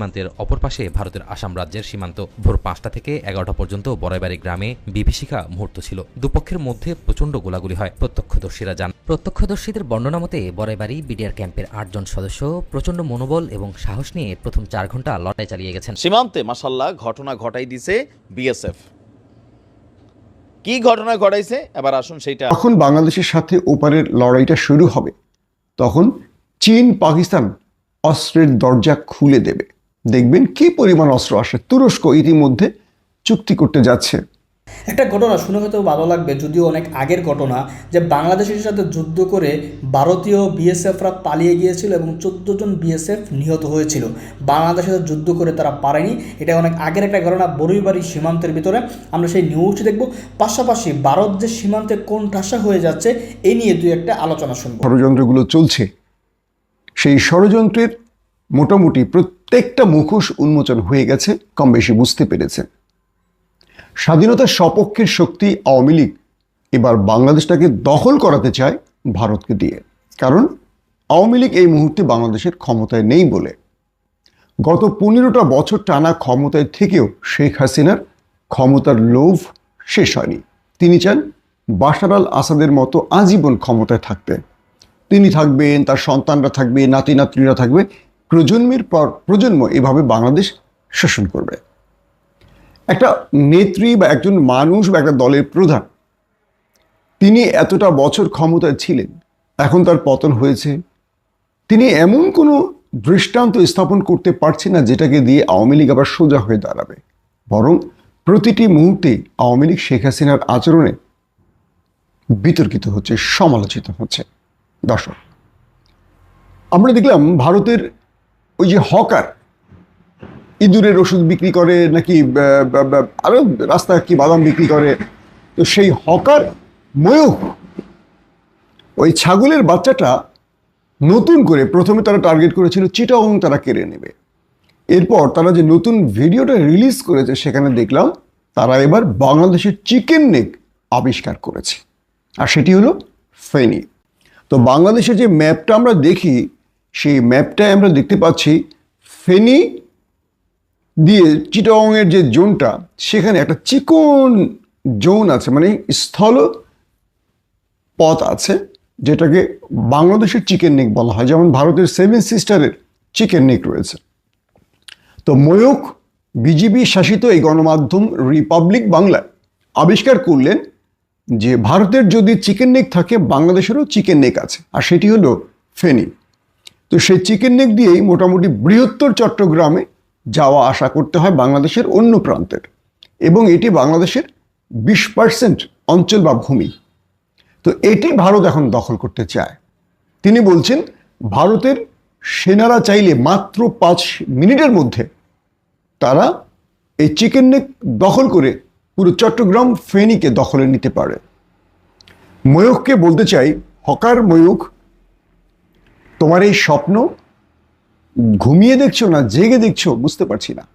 সীমান্তের অপর পাশে ভারতের আসাম রাজ্যের সীমান্ত। ভোর পাঁচটা থেকে এগারোটা পর্যন্ত বড়াইবাড়ি গ্রামে বিভীষিকা মুহূর্ত ছিল। দুপক্ষের মধ্যে প্রচণ্ড গোলাগুলি হয় প্রত্যক্ষদর্শীরা জান প্রত্যক্ষদর্শীদের বর্ণনা মতে বড়াইবাড়ি বিডিআর ক্যাম্পের আটজন সদস্য প্রচণ্ড মনোবল এবং সাহস নিয়ে প্রথম চার ঘণ্টা লড়াই চালিয়ে গেছেন। সীমান্তে মাসাল্লাহ ঘটনা ঘটাই দিছে বিএসএফ। কি ঘটনা ঘটাইছে? এবার আসুন সেইটা। এখন বাংলাদেশের সাথে ওপারের লড়াইটা শুরু হবে তখন চীন পাকিস্তান অস্ত্রের দরজা খুলে দেবে। দেখবেন কি পরিমাণ অস্ত্র আসে। তুরস্ক ইতিমধ্যে চুক্তি করতে যাচ্ছে। একটা ঘটনা শুনে হয়তো ভালো লাগবে যদিও অনেক আগের ঘটনা যে বাংলাদেশের সাথে যুদ্ধ করে ভারতীয় বিএসএফরা পালিয়ে গিয়েছিল এবং চোদ্দ জন বিএসএফ নিহত হয়েছিল। বাংলাদেশের সাথে যুদ্ধ করে তারা পারেনি। এটা অনেক আগের একটা ঘটনা বড়ুইবাড়ি সীমান্তের ভিতরে। আমরা সেই নিউজটি দেখব। পাশাপাশি ভারত যে সীমান্তে কোন ঠাসা হয়ে যাচ্ছে এই নিয়ে দুই একটা আলোচনা শুনব। ষড়যন্ত্রগুলো চলছে। সেই ষড়যন্ত্রের মোটামুটি প্রত্যেকটা মুখোশ উন্মোচন হয়ে গেছে কম বেশি বুঝতে পেরেছে স্বাধীনতার সপক্ষের শক্তি আওয়ামী লীগ এবার বাংলাদেশটাকে দখল করাতে চায় ভারতকে দিয়ে। কারণ আওয়ামী লীগ এই মুহূর্তে বাংলাদেশের ক্ষমতায় নেই বলে। গত পনেরোটা বছর টানা ক্ষমতায় থেকেও শেখ হাসিনার ক্ষমতার লোভ শেষ হয়নি। তিনি চান বাশার আল আসাদের মতো আজীবন ক্ষমতায় থাকতে। তিনি থাকবেন, তার সন্তানরা থাকবে নাতি নাতনিরা থাকবে প্রজন্মের পর প্রজন্ম এভাবে বাংলাদেশ শাসন করবে। একটা নেত্রী বা একজন মানুষ বা একটা দলের প্রধান, তিনি এতটা বছর ক্ষমতায় ছিলেন, এখন তার পতন হয়েছে। তিনি এমন কোনো দৃষ্টান্ত স্থাপন করতে পারছে না যেটাকে দিয়ে আওয়ামী লীগ আবার সোজা হয়ে দাঁড়াবে। বরং প্রতিটি মুহূর্তে আওয়ামী লীগ শেখ হাসিনার আচরণে বিতর্কিত হচ্ছে, সমালোচিত হচ্ছে। দর্শক, আমরা দেখলাম ভারতের ওই যে হকার, ইঁদুরের ওষুধ বিক্রি করে নাকি বা- বা- বা- আরও রাস্তায় কি বাদাম বিক্রি করে। তো সেই হকার ময়ূখ, ওই ছাগলের বাচ্চাটা নতুন করে প্রথমে তারা টার্গেট করেছিল চিটাং তারা কেড়ে নেবে। এরপর তারা যে নতুন ভিডিওটা রিলিজ করেছে সেখানে দেখলাম তারা এবার বাংলাদেশের চিকেন নেক আবিষ্কার করেছে। আর সেটি হলো ফেনি। তো বাংলাদেশের যে ম্যাপটা আমরা দেখি সেই ম্যাপটায় আমরা দেখতে পাচ্ছি। ফেনি দিয়ে চিটাংয়ের যে জোনটা, সেখানে একটা চিকন জোন আছে মানে স্থল পথ আছে, যেটাকে বাংলাদেশের চিকেন নেক বলা হয়, যেমন ভারতের সেভেন সিস্টারের চিকেন নেক রয়েছে। তো ময়ূখ বিজেপি শাসিত এই গণমাধ্যম রিপাবলিক বাংলা আবিষ্কার করলেন যে, ভারতের যদি চিকেন নেক থাকে, বাংলাদেশেরও চিকেন নেক আছে, আর সেটি হলো ফেনী। তো সেই চিকেন নেক দিয়েই মোটামুটি বৃহত্তর চট্টগ্রামে যাওয়া আসা করতে হয় বাংলাদেশের অন্য প্রান্তের। এবং এটি বাংলাদেশের বিশ পার্সেন্ট অঞ্চল বা ভূমি। তো এটি ভারত এখন দখল করতে চায়। তিনি বলছেন, ভারতের সেনারা চাইলে মাত্র পাঁচ মিনিটের মধ্যে তারা এই চিকেন নেক দখল করে পুরো চট্টগ্রাম ফেনীকে দখলে নিতে পারে। ময়ূখকে বলতে চাই, হকার ময়ূখ তোমার এই স্বপ্ন ঘুমিয়ে দেখছ না, জেগে দেখছ, বুঝতে পারছি না।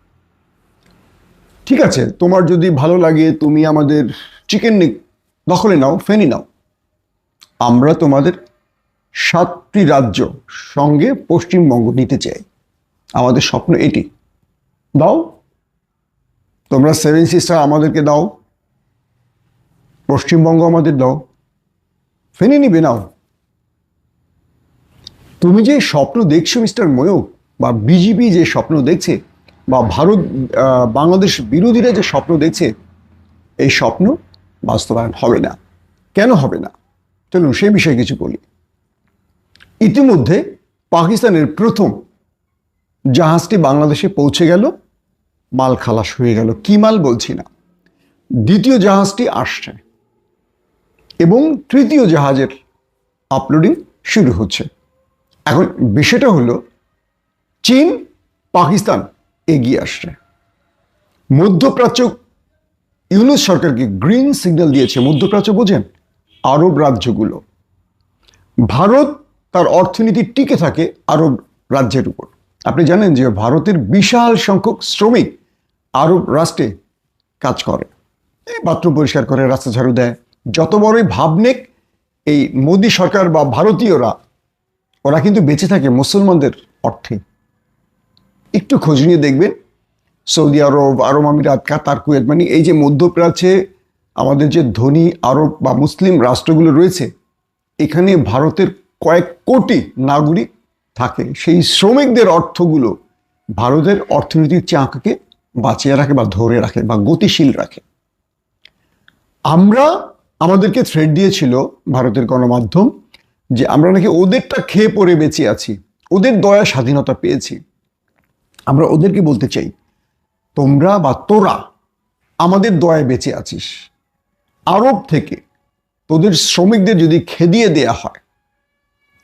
ঠিক আছে, তোমার যদি ভালো লাগে, তুমি আমাদের চিকেন নেক, দখলে নাও, ফেনি নাও। আমরা তোমাদের সাতটি রাজ্য সঙ্গে পশ্চিমবঙ্গ নিতে চাই। আমাদের স্বপ্ন এটি। দাও, তোমরা সেভেন সিস্টার আমাদেরকে দাও, পশ্চিমবঙ্গ আমাদের দাও। ফেনে নিবে, নাও। তুমি যে স্বপ্ন দেখছ, মিস্টার ময়ূক বা বিজেপি যে স্বপ্ন দেখছে, বা ভারত বাংলাদেশ বিরোধীরা যে স্বপ্ন দেখছে, এই স্বপ্ন বাস্তবায়ন হবে না। কেন হবে না? চলুন সে বিষয়ে কিছু বলি। ইতিমধ্যে পাকিস্তানের প্রথম জাহাজটি বাংলাদেশে পৌঁছে গেল, মাল খালাস হয়ে গেল। কি মাল বলছি না। দ্বিতীয় জাহাজটি আসছে এবং তৃতীয় জাহাজের আপলোডিং শুরু হচ্ছে। এখন বিষয়টা হলো, চীন পাকিস্তান এগিয়ে আসছে। মধ্যপ্রাচ্য ইউনুস সরকারকে গ্রিন সিগন্যাল দিয়েছে। মধ্যপ্রাচ্য বোঝেন, আরব রাজ্যগুলো। ভারত তার অর্থনীতি টিকে থাকে আরব রাজ্যের উপর। আপনি জানেন যে ভারতের বিশাল সংখ্যক শ্রমিক আরব রাষ্ট্রে কাজ করে। এই বাথরুম পরিষ্কার করে, রাস্তা ঝাড়ু দেয়। যত বড়ই ভাবনেক এই মোদী সরকার বা ভারতীয়রা ওরা কিন্তু বেঁচে থাকে মুসলমানদের অর্থে। একটু খোঁজ নিয়ে দেখবেন। সৌদি আরব আরব আমিরাত, কাতার, কুয়েত মানে এই যে মধ্যপ্রাচ্যে আমাদের যে ধনী আরব বা মুসলিম রাষ্ট্রগুলো রয়েছে, এখানে ভারতের কয়েক কোটি নাগরিক থাকে। সেই শ্রমিকদের অর্থগুলো ভারতের অর্থনীতির চাঁককে বাঁচিয়ে রাখে বা ধরে রাখে বা গতিশীল রাখে। আমরা আমাদেরকে থ্রেড দিয়েছিল ভারতের গণমাধ্যম যে আমরা নাকি ওদেরটা খেয়ে পড়ে বেঁচে আছি, ওদের দয়া স্বাধীনতা পেয়েছি। আমরা ওদেরকে বলতে চাই, তোমরা বা তোরা আমাদের দয়ায় বেঁচে আছিস। আরব থেকে তোদের শ্রমিকদের যদি খেদিয়ে দেয়া হয়,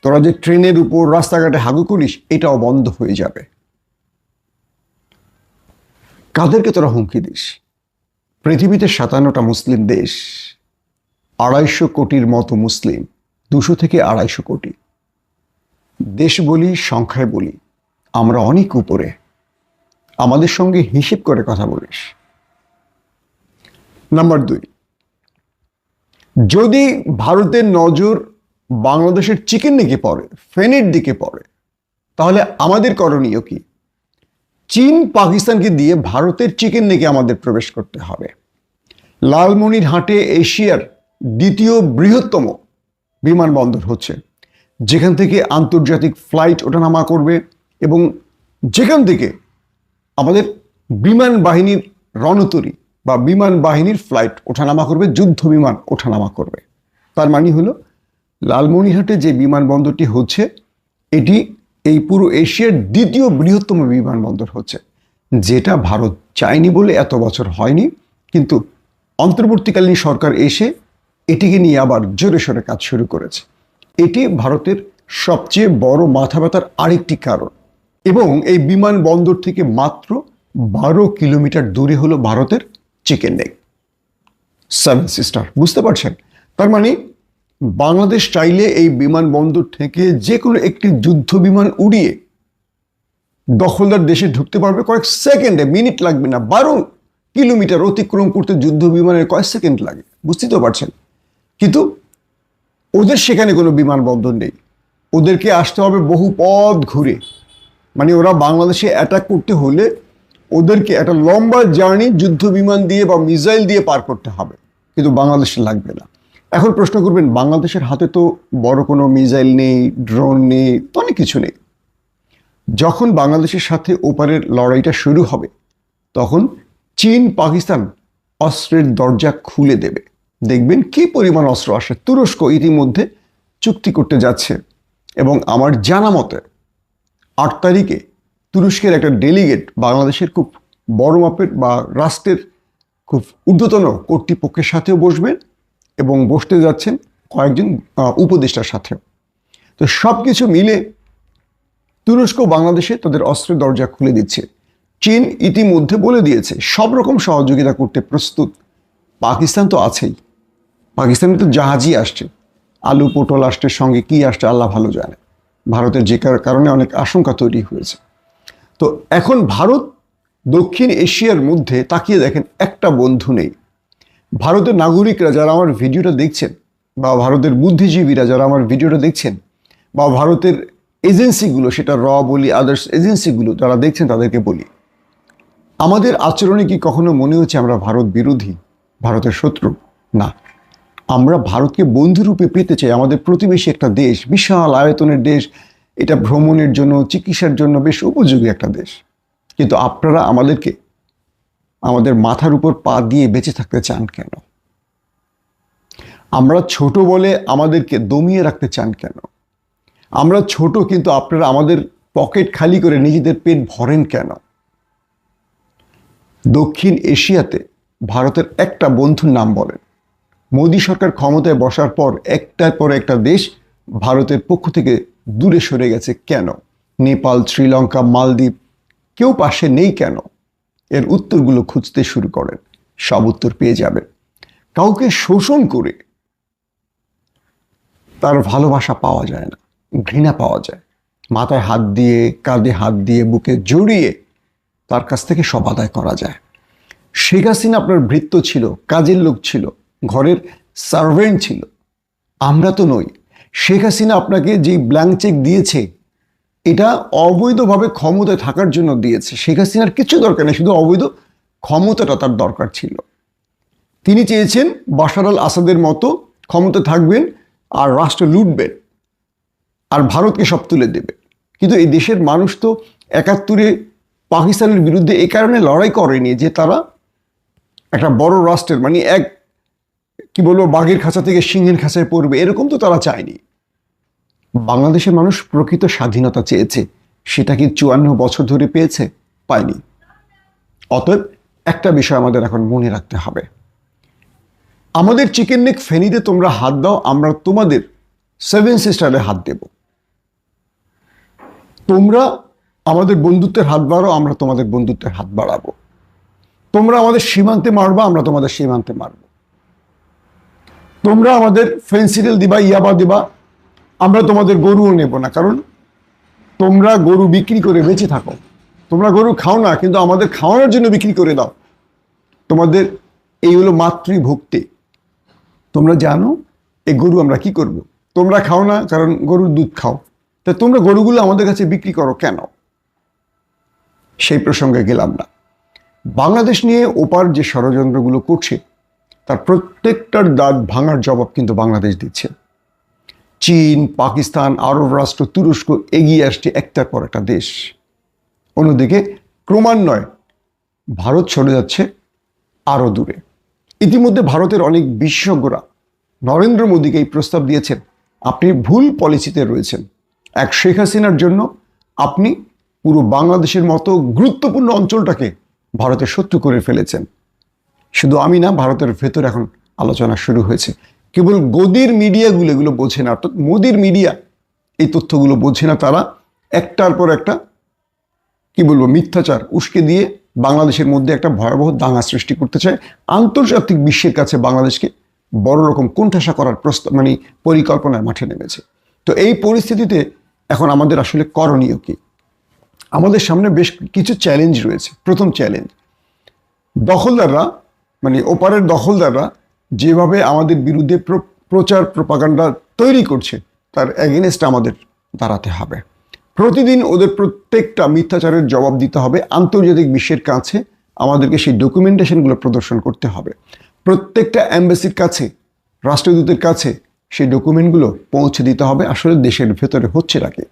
তোরা যে ট্রেনের উপর রাস্তাঘাটে হাগু করিস, এটাও বন্ধ হয়ে যাবে। কাদেরকে তোরা হুমকি দিস? পৃথিবীতে সাতান্নটা মুসলিম দেশ, আড়াইশো কোটির মতো মুসলিম। দুশো থেকে আড়াইশো কোটি। দেশ বলি, সংখ্যায় বলি, আমরা অনেক উপরে। আমাদের সঙ্গে হিসেব করে কথা বলিস। নাম্বার দুই, যদি ভারতের নজর বাংলাদেশের চিকেন দিকে পড়ে, ফেনের দিকে পড়ে, তাহলে আমাদের করণীয় কি? চীন, পাকিস্তানকে দিয়ে ভারতের চিকেন নেকে আমাদের প্রবেশ করতে হবে। লালমনিরহাটে এশিয়ার দ্বিতীয় বৃহত্তম বিমানবন্দর হচ্ছে। যেখান থেকে আন্তর্জাতিক ফ্লাইট ওঠানামা করবে এবং যেখান থেকে আমাদের বিমান বাহিনীর রণতরী বা বিমান বাহিনীর ফ্লাইট ওঠানামা করবে, যুদ্ধ বিমান ওঠানামা করবে। তার মানে হলো, লালমনিরহাটে যে বিমানবন্দরটি হচ্ছে, এটি এই পুরো এশিয়ার দ্বিতীয় বৃহত্তম বিমানবন্দর হচ্ছে, যেটা ভারত চায়নি বলে এত বছর হয়নি। কিন্তু অন্তর্বর্তীকালীন সরকার এসে এটিকে নিয়ে আবার জোরে সোরে কাজ শুরু করেছে। এটি ভারতের সবচেয়ে বড় মাথা ব্যথার আরেকটি কারণ এবং এই বিমানবন্দর থেকে মাত্র বারো কিলোমিটার দূরে হলো ভারতের চিকেন নেক সেভেন সিস্টার বুঝতে পারছেন? তার মানে বাংলাদেশ চাইলে এই বিমানবন্দর থেকে যে কোনো একটি যুদ্ধ বিমান উড়িয়ে দখলদার দেশে ঢুকতে পারবে কয়েক সেকেন্ডে, মিনিট লাগবে না, বারো কিলোমিটার অতিক্রম করতে যুদ্ধ বিমানের কয়েক সেকেন্ড লাগে। বুঝতেই তো পারছেন? কিন্তু ওদের সেখানে কোনো বিমানবন্দর নেই। ওদেরকে আসতে হবে বহু পথ ঘুরে। মানে ওরা বাংলাদেশে অ্যাটাক করতে হলে ওদেরকে একটা লম্বা জার্নি যুদ্ধ বিমান দিয়ে বা মিসাইল দিয়ে পার করতে হবে। কিন্তু বাংলাদেশে লাগবে না। এখন প্রশ্ন করবেন, বাংলাদেশের হাতে তো বড় কোনো মিসাইল নেই ড্রোন নেই, তো অনেক কিছু নেই। যখন বাংলাদেশের সাথে ওপারের লড়াইটা শুরু হবে, তখন চীন, পাকিস্তান অস্ত্রের দরজা খুলে দেবে। দেখবেন কি পরিমাণ অস্ত্র আসে। তুরস্ক ইতিমধ্যে চুক্তি করতে যাচ্ছে এবং আমার জানা মতে আট তারিখে তুরস্কের একটা ডেলিগেট বাংলাদেশের খুব বড় মাপের বা রাষ্ট্রের খুব ঊর্ধ্বতন কর্তৃপক্ষের সাথেও বসবেন এবং বসতে যাচ্ছেন কয়েকজন উপদেষ্টার সাথেও তো সব কিছু মিলে তুরস্ক বাংলাদেশে তাদের অস্ত্রের দরজা খুলে দিচ্ছে। চীন ইতিমধ্যে বলে দিয়েছে, সব রকম সহযোগিতা করতে প্রস্তুত। পাকিস্তান তো আছেই। পাকিস্তানে তো জাহাজই আসছে। আলু, পটল আসছে, সঙ্গে কি আসছে আল্লাহ ভালো জানে। ভারতের যে কারণে অনেক আশঙ্কা তৈরি হয়েছে। তো এখন ভারত দক্ষিণ এশিয়ার মধ্যে তাকিয়ে দেখেন একটা বন্ধু নেই। ভারতের নাগরিকরা যারা আমার ভিডিওটা দেখছেন, বা ভারতের বুদ্ধিজীবীরা যারা আমার ভিডিওটা দেখছেন, বা ভারতের এজেন্সিগুলো, সেটা র বলি, আদার্স এজেন্সিগুলো যারা দেখছেন তাদেরকে বলি, আমাদের আচরণে কি কখনো মনে হচ্ছে আমরা ভারত বিরোধী, ভারতের শত্রু? না। আমরা ভারতকে বন্ধুরূপে পেতে চাই। আমাদের প্রতিবেশী একটা দেশ, বিশাল আয়তনের দেশ, এটা ভ্রমণের জন্য, চিকিৎসার জন্য বেশ উপযোগী একটা দেশ। কিন্তু আপনারা আমাদেরকে আমাদের মাথার উপর পা দিয়ে বেঁচে থাকতে চান কেন? আমরা ছোট বলে আমাদেরকে দমিয়ে রাখতে চান কেন? আমরা ছোট কিন্তু আপনারা আমাদের পকেট খালি করে নিজেদের পেট ভরেন কেন? দক্ষিণ এশিয়াতে ভারতের একটা বন্ধুর নাম বলেন। মোদী সরকার ক্ষমতায় বসার পর একটার পর একটা দেশ ভারতের পক্ষ থেকে দূরে সরে গেছে কেন? নেপাল, শ্রীলঙ্কা, মালদ্বীপ কেউ পাশে নেই কেন? এর উত্তরগুলো খুঁজতে শুরু করেন। সব উত্তর পেয়ে যাবেন। কাউকে শোষণ করে তার ভালোবাসা পাওয়া যায় না, ঘৃণা পাওয়া যায়। মাথায় হাত দিয়ে, কাঁধে হাত দিয়ে, বুকে জড়িয়ে তার কাছ থেকে সব আদায় করা যায়। শেখ হাসিনা আপনার ভৃত্য ছিল, কাজের লোক ছিল। ঘরের সার্ভেন্ট ছিল। আমরা তো নই। শেখ হাসিনা আপনাকে যেই ব্ল্যাঙ্ক চেক দিয়েছে, এটা অবৈধভাবে ক্ষমতায় থাকার জন্য দিয়েছে। শেখ হাসিনার কিছু দরকার নেই, শুধু অবৈধ ক্ষমতাটা তার দরকার ছিল। তিনি চেয়েছেন বাশার আল আসাদের মতো ক্ষমতা থাকবেন আর রাষ্ট্র লুটবেন আর ভারতকে সব তুলে দেবে। কিন্তু এই দেশের মানুষ তো একাত্তরে পাকিস্তানের বিরুদ্ধে এ কারণে লড়াই করেনি যে তারা একটা বড় রাষ্ট্রের মানে এক কি বলব, বাঘের খাঁচা থেকে সিংহের খাঁচায় পড়বে, এরকম তো তারা চায়নি। বাংলাদেশের মানুষ প্রকৃত স্বাধীনতা চেয়েছে, সেটা কি চুয়ান্ন বছর ধরে পেয়েছে? পায়নি। অতএব একটা বিষয় আমাদের এখন মনে রাখতে হবে। আমাদের চিকেন নেক ফেনিতে তোমরা হাত দাও, আমরা তোমাদের সেভেন সিস্টারে হাত দেব। তোমরা আমাদের বন্ধুত্বের হাত বাড়াও, আমরা তোমাদের বন্ধুত্বের হাত বাড়াবো। তোমরা আমাদের সীমান্তে মারবা, আমরা তোমাদের সীমান্তে মারবো। তোমরা আমাদের ফেন্সিডেল দিবা, ইয়াবা দিবা, আমরা তোমাদের গরুও নেব না। কারণ তোমরা গরু বিক্রি করে বেঁচে থাকো। তোমরা গরু খাও না, কিন্তু আমাদের খাওয়ানোর জন্য বিক্রি করে দাও। তোমাদের এই হলো মাতৃভক্তি। তোমরা জানো, এই গরু আমরা কি করব। তোমরা খাও না, কারণ গরুর দুধ খাও। তা তোমরা গরুগুলো আমাদের কাছে বিক্রি করো কেন? সেই প্রসঙ্গে গেলাম না। বাংলাদেশ নিয়ে ওপার যে ষড়যন্ত্রগুলো করছে তার প্রত্যেকটার দাঁত ভাঙার জবাব কিন্তু বাংলাদেশ দিচ্ছে। চীন, পাকিস্তান, আরব রাষ্ট্র, তুরস্ক এগিয়ে আসছে একটার পর একটা দেশ। অন্যদিকে ক্রমান্বয়ে ভারত সরে যাচ্ছে আরও দূরে। ইতিমধ্যে ভারতের অনেক বিশেষজ্ঞরা নরেন্দ্র মোদীকে এই প্রস্তাব দিয়েছেন। আপনি ভুল পলিসিতে রয়েছেন। এক শেখ হাসিনার জন্য আপনি পুরো বাংলাদেশের মতো গুরুত্বপূর্ণ অঞ্চলটাকে ভারতের শত্রু করে ফেলেছেন। শুধু আমি না, ভারতের ভেতর এখন আলোচনা শুরু হয়েছে। কেবল গদির মিডিয়াগুলো এগুলো বোঝে না, অর্থাৎ মোদির মিডিয়া এই তথ্যগুলো বোঝে না তারা। একটার পর একটা, কি বলব, মিথ্যাচার উস্কে দিয়ে বাংলাদেশের মধ্যে একটা ভয়াবহ দাঙ্গা সৃষ্টি করতে চায়। আন্তর্জাতিক বিশ্বের কাছে বাংলাদেশকে বড় রকম কোণঠাসা করার প্রস্তাব মানে পরিকল্পনার মাঠে নেমেছে। তো এই পরিস্থিতিতে এখন আমাদের আসলে করণীয় কি? আমাদের সামনে বেশ কিছু চ্যালেঞ্জ রয়েছে। প্রথম চ্যালেঞ্জ দখলদাররা মানে ওপারের দখলদাররা যেভাবে আমাদের বিরুদ্ধে প্র- প্রচার প্রপাগান্ডা তৈরি করছে, তার এগেনস্ট আমাদের দাঁড়াতে হবে। প্রতিদিন ওদের প্রত্যেকটা মিথ্যাচারের জবাব দিতে হবে, আন্তর্জাতিক বিশ্বের কাছে আমাদেরকে সেই ডকুমেন্টেশনগুলো প্রদর্শন করতে হবে। প্রত্যেকটা অ্যাম্বাসির কাছে, রাষ্ট্রদূতের কাছে সেই ডকুমেন্টগুলো পৌঁছে দিতে হবে। আসলে দেশের ভেতরে হচ্ছে নাকি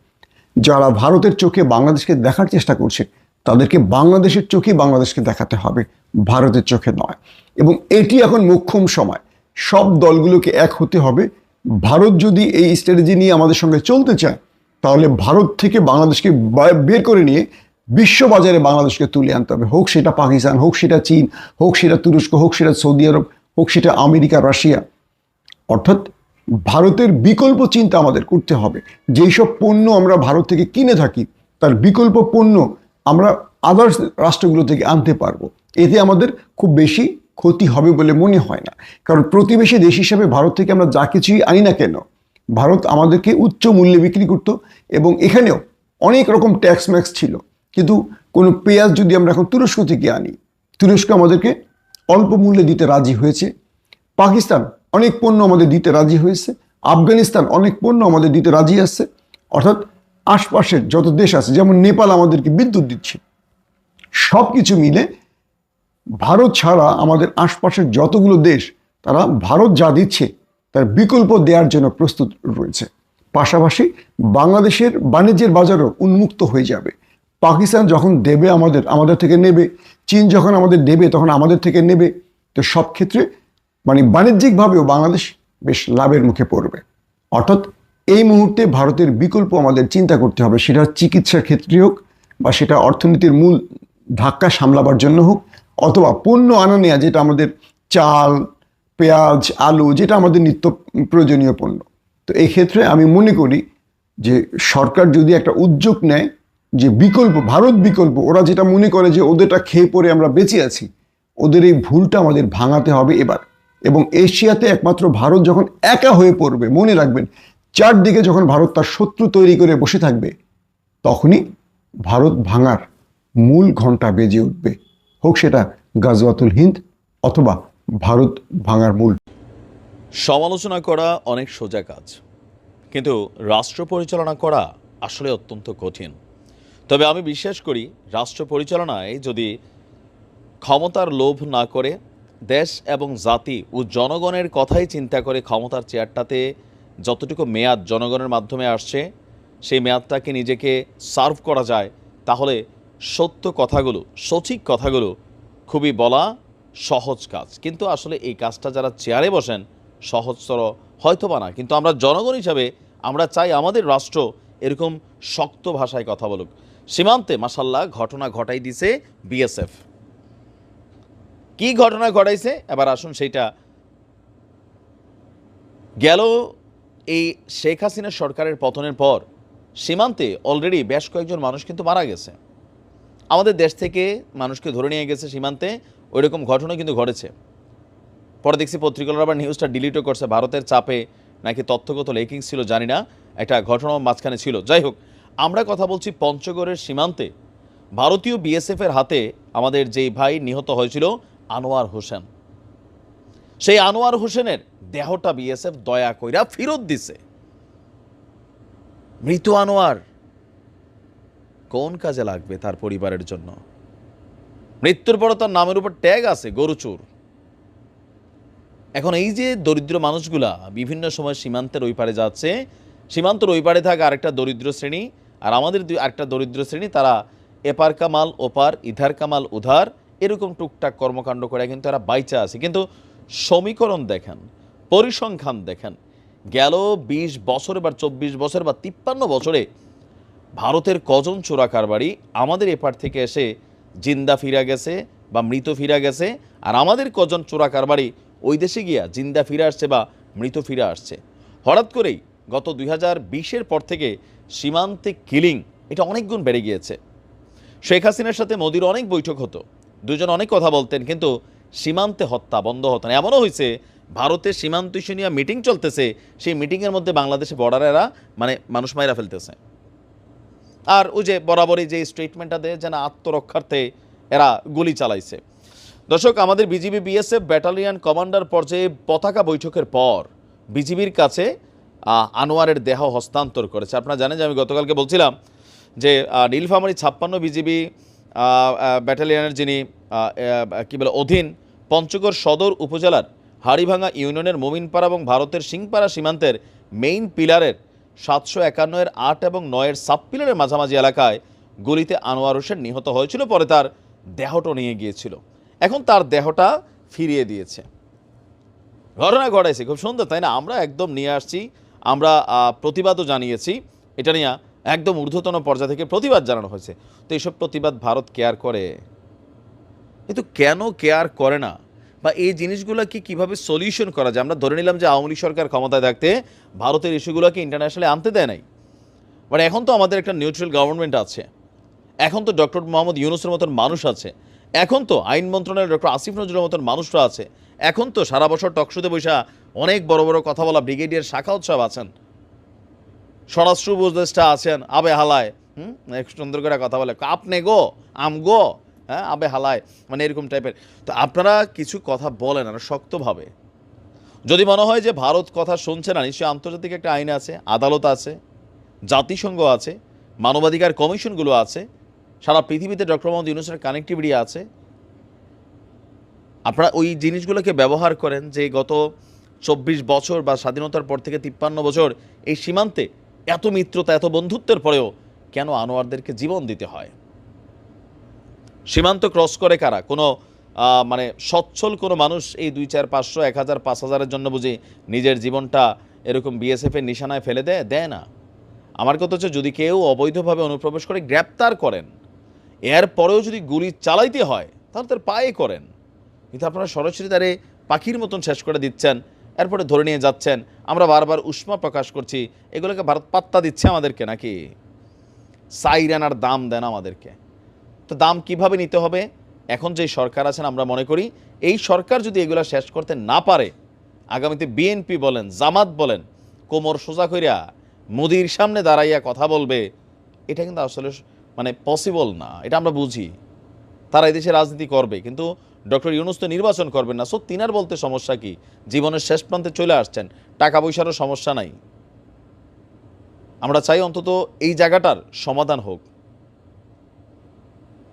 যারা ভারতের চোখে বাংলাদেশকে দেখার চেষ্টা করছে তাদেরকে বাংলাদেশের চোখে বাংলাদেশকে দেখাতে হবে, ভারতের চোখে নয়। এবং এটি এখন মোক্ষম সময়। সব দলগুলোকে এক হতে হবে। ভারত যদি এই স্ট্র্যাটেজি নিয়ে আমাদের সঙ্গে চলতে চায়, তাহলে ভারত থেকে বাংলাদেশকে বের করে নিয়ে বিশ্ববাজারে বাংলাদেশকে তুলে আনতে হবে। হোক সেটা পাকিস্তান, হোক সেটা চীন, হোক সেটা তুরস্ক, হোক সেটা সৌদি আরব, হোক সেটা আমেরিকা, রাশিয়া। অর্থাৎ ভারতের বিকল্প চিন্তা আমাদের করতে হবে। যেই সব পণ্য আমরা ভারত থেকে কিনে থাকি, তার বিকল্প পণ্য আমরা আদার্স রাষ্ট্রগুলো থেকে আনতে পারব। এতে আমাদের খুব বেশি ক্ষতি হবে বলে মনে হয় না। কারণ প্রতিবেশী দেশ হিসাবে ভারত থেকে আমরা যা কিছুই আনি না কেন, ভারত আমাদেরকে উচ্চ মূল্যে বিক্রি করতো এবং এখানেও অনেক রকম ট্যাক্স ম্যাক্স ছিল। কিন্তু কোনো পেঁয়াজ যদি আমরা এখন তুরস্ক থেকে আনি, তুরস্ক আমাদেরকে অল্প মূল্যে দিতে রাজি হয়েছে। পাকিস্তান অনেক পণ্য আমাদের দিতে রাজি হয়েছে। আফগানিস্তান অনেক পণ্য আমাদের দিতে রাজি আছে। অর্থাৎ আশপাশের যত দেশ আছে, যেমন নেপাল আমাদেরকে বিদ্যুৎ দিচ্ছে সব কিছু মিলে ভারত ছাড়া আমাদের আশপাশের যতগুলো দেশ, তারা ভারত যা দিচ্ছে, তার বিকল্প দেওয়ার জন্য প্রস্তুত রয়েছে। পাশাপাশি বাংলাদেশের বাণিজ্যের বাজারও উন্মুক্ত হয়ে যাবে। পাকিস্তান যখন দেবে আমাদের আমাদের থেকে নেবে, চীন যখন আমাদের দেবে, তখন আমাদের থেকে নেবে। তো সব ক্ষেত্রে মানে বাণিজ্যিকভাবেও বাংলাদেশ বেশ লাভের মুখে পড়বে। অর্থাৎ এই মুহূর্তে ভারতের বিকল্প আমাদের চিন্তা করতে হবে। সেটা চিকিৎসার ক্ষেত্রে হোক বা সেটা অর্থনীতির মূল ধাক্কা সামলাবার জন্য হোক অথবা পণ্য আনা নেওয়া যেটা আমাদের চাল, পেঁয়াজ, আলু, যেটা আমাদের নিত্য প্রয়োজনীয় পণ্য। তো ক্ষেত্রে আমি মনে করি যে সরকার যদি একটা উদ্যোগ নেয় যে বিকল্প, ভারত বিকল্প, ওরা যেটা মনে করে যে ওদেরটা খেয়ে পরে আমরা বেঁচে আছি, ওদের এই ভুলটা আমাদের ভাঙাতে হবে এবার। এবং এশিয়াতে একমাত্র ভারত যখন একা হয়ে পড়বে, মনে রাখবেন চারদিকে যখন ভারত তার শত্রু তৈরি করে বসে থাকবে, তখনই ভারত ভাঙার মূল ঘণ্টা বেজে উঠবে। হোক সেটা গাজওয়াতুল হিন্দ অথবা ভারত ভাঙার মূল। সমালোচনা করা অনেক সোজা কাজ, কিন্তু রাষ্ট্র পরিচালনা করা আসলে অত্যন্ত কঠিন। তবে আমি বিশ্বাস করি, রাষ্ট্র পরিচালনায় যদি ক্ষমতার লোভ না করে, দেশ এবং জাতি ও জনগণের কথাই চিন্তা করে ক্ষমতার চেয়ারটাতে যতটুকু মেয়াদ জনগণের মাধ্যমে আসছে, সেই মেয়াদটাকে নিজেকে সার্ভ করা যায়, তাহলে সত্য কথাগুলো, সঠিক কথাগুলো খুবই বলা সহজ কাজ। কিন্তু আসলে এই কাজটা যারা চেয়ারে বসেন, সহজতর হয়তো বা না। কিন্তু আমরা জনগণ হিসাবে আমরা চাই আমাদের রাষ্ট্র এরকম শক্ত ভাষায় কথা বলুক। সীমান্তে মাসাল্লাহ ঘটনা ঘটাই দিছে বিএসএফ। কি ঘটনা ঘটাইছে? এবার আসুন সেইটা। গেল এই শেখ হাসিনা সরকারের পতনের পর সীমান্তে অলরেডি বেশ কয়েকজন মানুষ কিন্তু মারা গেছে। আমাদের দেশ থেকে মানুষকে ধরে নিয়ে গেছে সীমান্তে ওই রকম ঘটনা কিন্তু ঘটেছে। পরে দেখছি পত্রিকার আবার নিউজটা ডিলিটও করছে। ভারতের চাপে নাকি তথ্যগত লেকিং ছিল জানি না, একটা ঘটনা মাঝখানে ছিল। যাই হোক, আমরা কথা বলছি পঞ্চগড়ের সীমান্তে। ভারতীয় বিএসএফের হাতে আমাদের যেই ভাই নিহত হয়েছিল, আনোয়ার হোসেন। সেই আনোয়ার হোসেনের দেহটা বিএসএফ দয়া কইরা ফেরত দিছে। মৃত আনোয়ার কোন কাজে লাগবে তার পরিবারের জন্য? মৃত্যুর পর তার নামের উপর ট্যাগ আছে, গরুচুর। এখন এই যে দরিদ্র মানুষগুলা বিভিন্ন সময় সীমান্তের ওই পারে যাচ্ছে, সীমান্তের ওই পারে থাকা আরেকটা দরিদ্র শ্রেণি আর আমাদের আরেকটা দরিদ্র শ্রেণি, তারা এপার কামাল, ওপার, ইধার কামাল, উধার, এরকম টুকটাক কর্মকাণ্ড করে কিন্তু তারা বাইচা আছে। কিন্তু সমীকরণ দেখেন, পরিসংখ্যান দেখেন। গেল বিশ বছরে বা চব্বিশ বছর বা তিপ্পান্ন বছরে ভারতের কজন চোরা কারবারি আমাদের এপার থেকে এসে জিন্দা ফিরা গেছে বা মৃত ফিরা গেছে, আর আমাদের কজন চোরা কারবারি ওই দেশে গিয়া জিন্দা ফিরে আসছে বা মৃত ফিরে আসছে। হঠাৎ করেই গত দুই হাজার পর থেকে সীমান্তে কিলিং, এটা অনেক গুণ বেড়ে গিয়েছে। শেখ হাসিনার সাথে মোদির অনেক বৈঠক হতো, দুজন অনেক কথা বলতেন, কিন্তু সীমান্তে হত্যা বন্ধ হতো না। এমনও হয়েছে, ভারতের সীমান্ত ইস্যু নিয়ে মিটিং চলতেছে, সেই মিটিংয়ের মধ্যে বাংলাদেশে বর্ডারেরা মানে মানুষ মাইরা ফেলতেছে। আর ওই যে বরাবরই যে স্টেটমেন্টটা দেয় যেন আত্মরক্ষার্থে এরা গুলি চালাইছে। দর্শক, আমাদের বিজিবি বিএসএফ ব্যাটালিয়ান কমান্ডার পর্যায়ে পতাকা বৈঠকের পর বিজিবির কাছে আনোয়ারের দেহ হস্তান্তর করেছে। আপনারা জানেন যে আমি গতকালকে বলছিলাম যে নীলফামারী ছাপ্পান্ন বিজিবি ব্যাটালিয়নের যিনি কি বলে, অধীন পঞ্চগড় সদর উপজেলার হাড়িভাঙা ইউনিয়নের মোমিনপাড়া এবং ভারতের সিংপাড়া সীমান্তের মেইন পিলারের সাতশো একান্ন এর আট এবং নয়ের সাব পিলারের মাঝামাঝি এলাকায় গুলিতে আনোয়ার হোসেন নিহত হয়েছিল, পরে তার দেহটা নিয়ে গিয়েছিল। এখন তার দেহটা ফিরিয়ে দিয়েছে। ঘটনা ঘটাইছে, খুব সুন্দর, তাই না? আমরা একদম নিয়ে আসছি, আমরা প্রতিবাদও জানিয়েছি। এটা নিয়ে একদম ঊর্ধ্বতন পর্যায় থেকে প্রতিবাদ জানানো হয়েছে। তো এইসব প্রতিবাদ ভারত কেয়ার করে? কিন্তু কেন কেয়ার করে না? বা এই জিনিসগুলোকে কীভাবে সলিউশন করা যায়? আমরা ধরে নিলাম যে আওয়ামী লীগ সরকার ক্ষমতায় থাকতে ভারতের ইস্যুগুলোকে ইন্টারন্যাশনালে আনতে দেয় নাই। বাট এখন তো আমাদের একটা নিউট্রাল গভর্নমেন্ট আছে। এখন তো ডক্টর মোহাম্মদ ইউনুসের মতন মানুষ আছে। এখন তো আইন মন্ত্রণালয়ের ডক্টর আসিফ নজরুলের মতন মানুষরা আছে। এখন তো সারা বছর টকশোতে বৈশা অনেক বড় বড় কথা বলা ব্রিগেডিয়ার শাখা উৎসব আছেন। স্বরাষ্ট্র উপদেষ্টা আছেন আবে হালায়। হুম? সুন্দর করে কথা বলে। আপনি গো, আম গো হ্যাঁ? আবে হালায়। মানে এরকম টাইপের। তো আপনারা কিছু কথা বলেন আর শক্তভাবে। যদি মনে হয় যে ভারত কথা শুনছে না, নিশ্চয়ই আন্তর্জাতিক একটা আইন আছে, আদালত আছে, জাতিসংঘ আছে, মানবাধিকার কমিশনগুলো আছে, সারা পৃথিবীতে ডক্টর মোহাম্মদ ইউনুসের কানেক্টিভিটি আছে। আপনারা ওই জিনিসগুলোকে ব্যবহার করেন যে গত চব্বিশ বছর বা স্বাধীনতার পর থেকে তিপ্পান্ন বছর এই সীমান্তে এত মিত্রতা, এত বন্ধুত্বের পরেও কেন আনোয়ারদেরকে জীবন দিতে হয়? সীমান্ত ক্রস করে কারা? কোনো মানে সচ্ছল কোনো মানুষ এই দুই চার পাঁচশো, এক হাজার, পাঁচ হাজারের জন্য বুঝি নিজের জীবনটা এরকম বিএসএফের নিশানায় ফেলে দেয়? দেয় না। আমার কথা হচ্ছে যদি কেউ অবৈধভাবে অনুপ্রবেশ করে গ্রেপ্তার করেন, এর পরেও যদি গুলি চালাইতে হয়, তাহলে তার পায়ে করেন। কিন্তু আপনারা সরাসরি তারে পাখির মতন শেষ করে দিচ্ছেন। এরপরে ধরে নিয়ে যাচ্ছেন। আমরা বারবার উষ্মা প্রকাশ করছি। এগুলোকে ভারত পাত্তা দিচ্ছে আমাদেরকে নাকি? সাইরেন আর দাম দেন আমাদেরকে। তো দাম কীভাবে নিতে হবে? এখন যে সরকার আছেন, আমরা মনে করি, এই সরকার যদি এগুলো শেষ করতে না পারে, আগামীতে বিএনপি বলেন, জামাত বলেন, কোমর সোজা কইরা মোদির সামনে দাঁড়াইয়া কথা বলবে, এটা কিন্তু আসলে মানে পসিবল না। এটা আমরা বুঝি। তারা এদেশে রাজনীতি করবে, কিন্তু ডক্টর ইউনুস তো নির্বাচন করবেন না। সো তিনার বলতে সমস্যা কি? জীবনের শেষ প্রান্তে চলে আসছেন। টাকা পয়সারও সমস্যা নাই। আমরা চাই অন্তত এই জায়গাটার সমাধান হোক।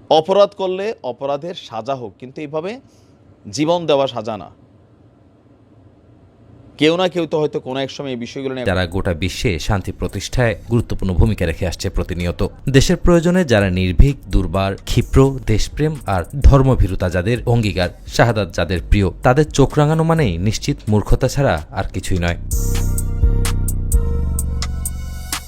অপরাধ করলে অপরাধের সাজা হোক, কিন্তু এইভাবে জীবন দেওয়া সাজা না। কেউ না কেউ তো হয়তো কোনো এক সময় এই বিষয়গুলো নিয়ে যারা গোটা বিশ্বে শান্তি প্রতিষ্ঠায় গুরুত্বপূর্ণ ভূমিকা রেখে আসছে প্রতিনিয়ত। দেশের প্রয়োজনে যারা নির্ভীক, দুর্বার, ক্ষিপ্র, দেশপ্রেম আর ধর্মভীরুতা যাদের অঙ্গীকার, শাহাদাত যাদের প্রিয়, তাদের চোখ রাঙানো মানেই নিশ্চিত মূর্খতা ছাড়া আর কিছুই নয়।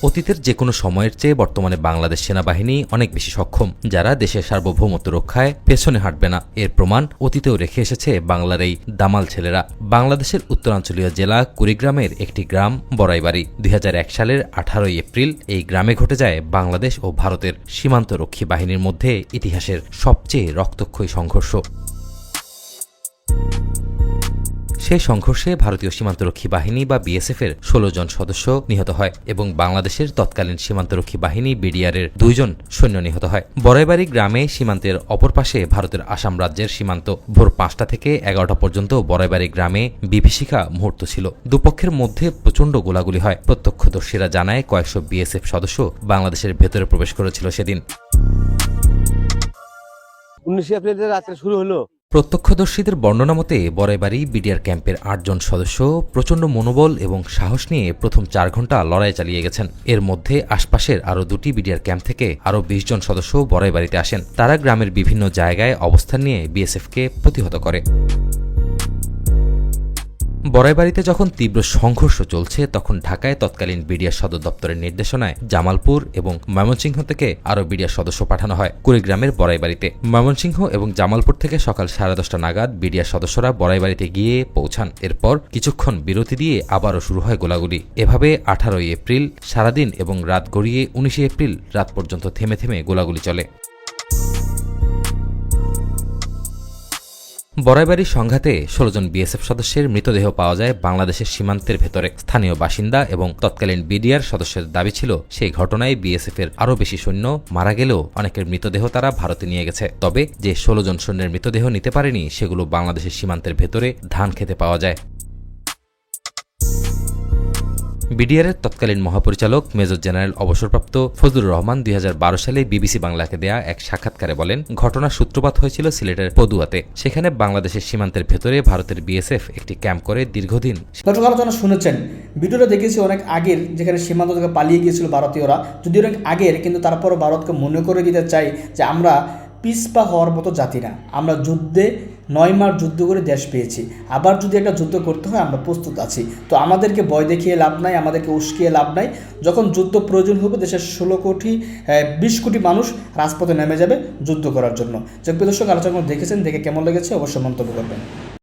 অতীতের যে কোনো সময়ের চেয়ে বর্তমানে বাংলাদেশ সেনাবাহিনী অনেক বেশি সক্ষম, যারা দেশের সার্বভৌমত্ব রক্ষায় পেছনে হাঁটবে না। এর প্রমাণ অতীতেও রেখে এসেছে বাংলার এই দামাল ছেলেরা। বাংলাদেশের উত্তরাঞ্চলীয় জেলা কুড়িগ্রামের একটি গ্রাম, বড়াইবাড়ি। দুই হাজার এক সালের আঠারোই এপ্রিল এই গ্রামে ঘটে যায় বাংলাদেশ ও ভারতের সীমান্তরক্ষী বাহিনীর মধ্যে ইতিহাসের সবচেয়ে রক্তক্ষয়ী সংঘর্ষ। সেই সংঘর্ষে ভারতীয় সীমান্তরক্ষী বাহিনী বা বিএসএফ এর ষোলো জন সদস্য নিহত হয় এবং বাংলাদেশের তৎকালীন সীমান্তরক্ষী বাহিনী বিডিআর এর দুইজন সৈন্য নিহত হয়। বড়াইবাড়ি গ্রামে সীমান্তের অপর পাশে ভারতের আসাম রাজ্যের সীমান্ত। ভোর পাঁচটা থেকে এগারোটা পর্যন্ত বড়াইবাড়ি গ্রামে বিভীষিকা মুহূর্ত ছিল। দুপক্ষের মধ্যে প্রচণ্ড গোলাগুলি হয়। প্রত্যক্ষদর্শীরা জানায় কয়েকশো বিএসএফ সদস্য বাংলাদেশের ভেতরে প্রবেশ করেছিল সেদিন। উনিশে এপ্রিল রাত্রে শুরু হলো প্রত্যক্ষদর্শীদের বর্ণনা মতে, বড়াইবাড়ি বিডিআর ক্যাম্পের আটজন সদস্য প্রচণ্ড মনোবল এবং সাহস নিয়ে প্রথম চার ঘণ্টা লড়াই চালিয়ে গেছেন। এর মধ্যে আশপাশের আরও দুটি বিডিআর ক্যাম্প থেকে আরও বিশ জন সদস্য বরাইবাড়িতে আসেন। তারা গ্রামের বিভিন্ন জায়গায় অবস্থান নিয়ে বিএসএফকে প্রতিহত করে। বড়াইবাড়িতে যখন তীব্র সংঘর্ষ চলছে, তখন ঢাকায় তৎকালীন বিডিআর সদর দপ্তরের নির্দেশনায় জামালপুর এবং ময়মনসিংহ থেকে আরও বিডিআর সদস্য পাঠানো হয় কুড়িগ্রামের বড়াইবাড়িতে। ময়মনসিংহ এবং জামালপুর থেকে সকাল সাড়ে দশটা নাগাদ বিডিআর সদস্যরা বড়াইবাড়িতে গিয়ে পৌঁছান। এরপর কিছুক্ষণ বিরতি দিয়ে আবারও শুরু হয় গোলাগুলি। এভাবে আঠারোই এপ্রিল সারাদিন এবং রাত গড়িয়ে উনিশে এপ্রিল রাত পর্যন্ত থেমে থেমে গোলাগুলি চলে। বড়াইবাড়ির সংঘাতে ষোলো জন বিএসএফ সদস্যের মৃতদেহ পাওয়া যায় বাংলাদেশের সীমান্তের ভেতরে। স্থানীয় বাসিন্দা এবং তৎকালীন বিডিআর সদস্যের দাবি ছিল, সেই ঘটনায় বিএসএফের আরও বেশি সৈন্য মারা গেলেও অনেকের মৃতদেহ তারা ভারতে নিয়ে গেছে। তবে যে ষোলো জন সৈন্যের মৃতদেহ নিতে পারেনি, সেগুলো বাংলাদেশের সীমান্তের ভেতরে ধান খেতে পাওয়া যায়। বিডিআরের তৎকালীন মহাপরিচালক মেজর জেনারেল অবসরপ্রাপ্ত ফজলুর রহমান দুই সালে বিবিসি বাংলাকে দেয়া এক সাক্ষাৎকারে বলেন, ঘটনার সূত্রপাত হয়েছিল সিলেটের পদুয়াতে। সেখানে বাংলাদেশের সীমান্তের ভেতরে ভারতের বিএসএফ একটি ক্যাম্প করে দীর্ঘদিন আলোচনা শুনেছেন। ভিডিওটা দেখেছি অনেক আগের, যেখানে সীমান্ত থেকে পালিয়ে গিয়েছিল ভারতীয়রা। যদি অনেক আগের, কিন্তু তারপরও ভারতকে মনে করে দিতে চাই যে আমরা পিসপা হওয়ার মতো জাতি না আমরা যুদ্ধে, নয় মাস যুদ্ধ করে দেশ পেয়েছি। আবার যদি একটা যুদ্ধ করতে হয়, আমরা প্রস্তুত আছি। তো আমাদেরকে বয় দেখিয়ে লাভ নাই, আমাদেরকে উস্কিয়ে লাভ নাই। যখন যুদ্ধ প্রয়োজন হবে, দেশের ষোলো কোটি বিশ কোটি মানুষ রাজপথে নেমে যাবে যুদ্ধ করার জন্য। যে দর্শক, আলোচনা দেখেছেন, দেখে কেমন লেগেছে, অবশ্যই মন্তব্য করবেন।